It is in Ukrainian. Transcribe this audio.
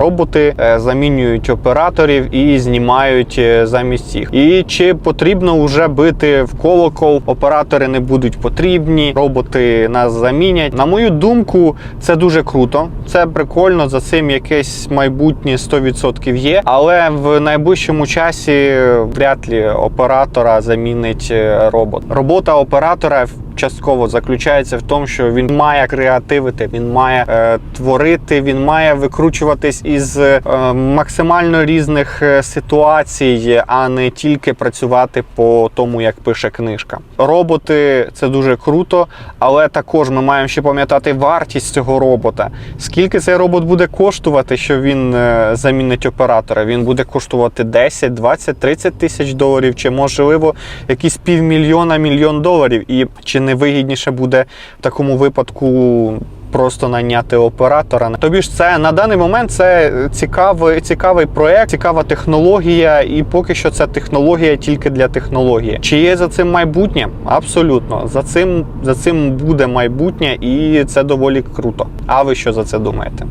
Роботи е, замінюють операторів і знімають е, замість їх. І чи потрібно вже бити в колокол? Оператори не будуть потрібні, роботи нас замінять. На мою думку, це дуже круто. Це прикольно. За цим якесь майбутнє 100% є. Але в найближчому часі вряд ли оператора замінить е, робот. Робота оператора частково заключається в тому, що він має креативити, він має е, творити, він має викручуватись із е, максимально різних е, ситуацій, а не тільки працювати по тому, як пише книжка. Роботи це дуже круто, але також ми маємо ще пам'ятати вартість цього робота. Скільки цей робот буде коштувати, що він е, замінить оператора? Він буде коштувати 10, 20, 30 тисяч доларів, чи можливо якісь півмільйона, мільйон доларів. І чи не вигідніше буде в такому випадку просто найняти оператора? Тобі ж це на даний момент це цікавий, цікавий проект, цікава технологія, і поки що це технологія тільки для технології. Чи є за цим майбутнє? Абсолютно. За цим, за цим буде майбутнє, і це доволі круто. А ви що за це думаєте?